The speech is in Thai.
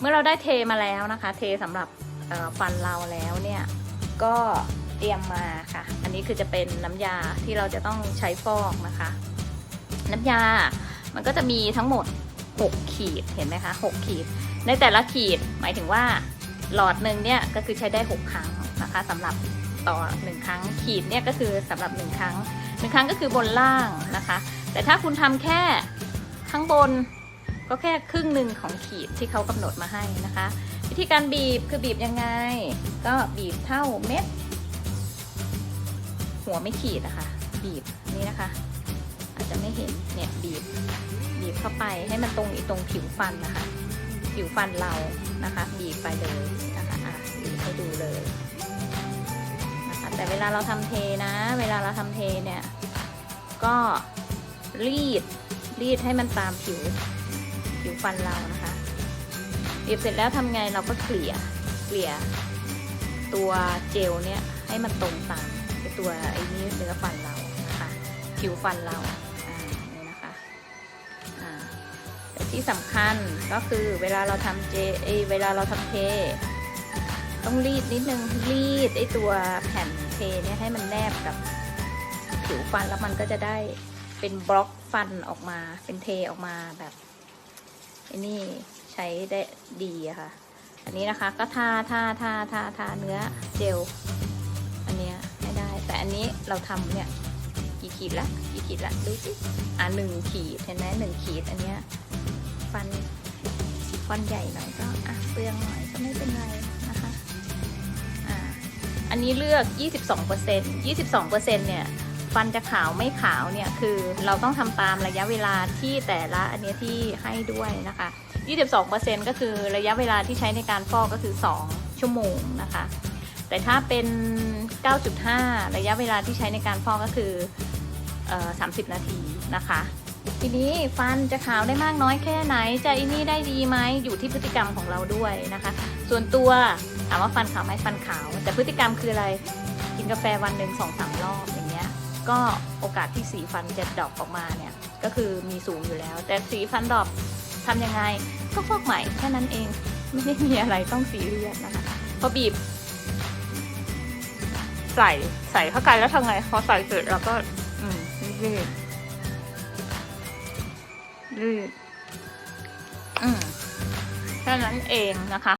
เมื่อเราได้เทมาแล้วนะคะ เทสำหรับฟันเราแล้วเนี่ยก็เตรียมมาค่ะ อันนี้คือจะเป็นน้ำยาที่เราจะต้องใช้ฟอกนะคะ น้ำยามันก็จะมีทั้งหมด 6 ขีดเห็นไหมคะ 6 ขีด ในแต่ละขีดหมายถึงว่าหลอดหนึ่งเนี่ยก็คือใช้ได้ 6 ครั้งนะคะสำหรับต่อ 1 ครั้งขีดเนี่ยก็คือสำหรับ 1 ครั้ง 1 ครั้งก็คือบนล่างนะคะ แต่ถ้าคุณทำแค่ข้างบน ก็แค่ครึ่งหนึ่งของขีดที่เขากำหนดมาให้นะคะ วิธีการบีบคือบีบยังไง ก็บีบเท่าเม็ด หัวไม่ขีดนะคะ บีบนี่นะคะ อาจจะไม่เห็นเนี่ยบีบ บีบเข้าไปให้มันตรงอีตรงผิวฟันนะคะ ผิวฟันเรานะคะ บีบไปเลยนะคะอะบีบให้ดูเลยนะคะแต่เวลาเราทำเทนะ เวลาเราทำเทเนี่ยก็รีดรีดให้มันตามผิว ผิวฟันเรานะคะบีบเสร็จแล้วทำไงเราก็เกลี่ยเกลี่ยตัวเจลเนี่ยให้มันตรงตามไอตัวไอ้นี้เนื้อฟันเรานะคะผิวฟันเราอ่านี่นะคะอ่าแต่ที่สำคัญก็คือเวลาเราทำเจเอเวลาเราทำเทต้องรีดนิดนึงรีดไอตัวแผ่นเทเนี่ยให้มันแนบกับผิวฟันแล้วมันก็จะได้เป็นบล็อกฟันออกมาเป็นเทออกมาแบบ นี่ใช้ได้ดีอะค่ะ อันนี้นะคะก็ทาทาทาทาทาเนื้อเจล อันเนี้ยให้ได้ แต่อันนี้เราทำเนี่ยกี่ขีดละกี่ขีดละดูสิอะหนึ่งขีดเห็นไหมหนึ่งขีดอันเนี้ยฟันฟันใหญ่หน่อยก็อะเปลืองหน่อยก็ไม่เป็นไรนะคะอ่าอันนี้เลือก 22% 22%เนี่ย ฟันจะขาวไม่ขาวเนี่ยคือเราต้องทำตามระยะเวลาที่แต่ละอันเนี้ยที่ให้ด้วยนะคะ 22%ก็คือระยะเวลาที่ใช้ในการฟอกก็คือ 2 ชั่วโมงนะคะ แต่ถ้าเป็น 9.5 ระยะเวลาที่ใช้ในการฟอกก็คือเอ่อ30 นาทีนะคะ ทีนี้ฟันจะขาวได้มากน้อยแค่ไหน จะอินี่ได้ดีไหมอยู่ที่พฤติกรรมของเราด้วยนะคะ ส่วนตัวถามว่าฟันขาวไหมฟันขาว แต่พฤติกรรมคืออะไรกินกาแฟวันหนึ่งสองสามรอบอย่างเงี้ย ก็โอกาสที่สีฟันจะดรอปออกมาเนี่ยก็คือมีสูงอยู่แล้ว แต่สีฟันดรอปทำยังไงก็ฟอกใหม่แค่นั้นเองไม่ได้มีอะไรต้องซีเรียสนะคะพอบีบ ใส่ใส่เข้าไปแล้วทำไงพอใส่เสร็จเราก็ อืมยืดยืดอืมแค่นั้นเองนะคะ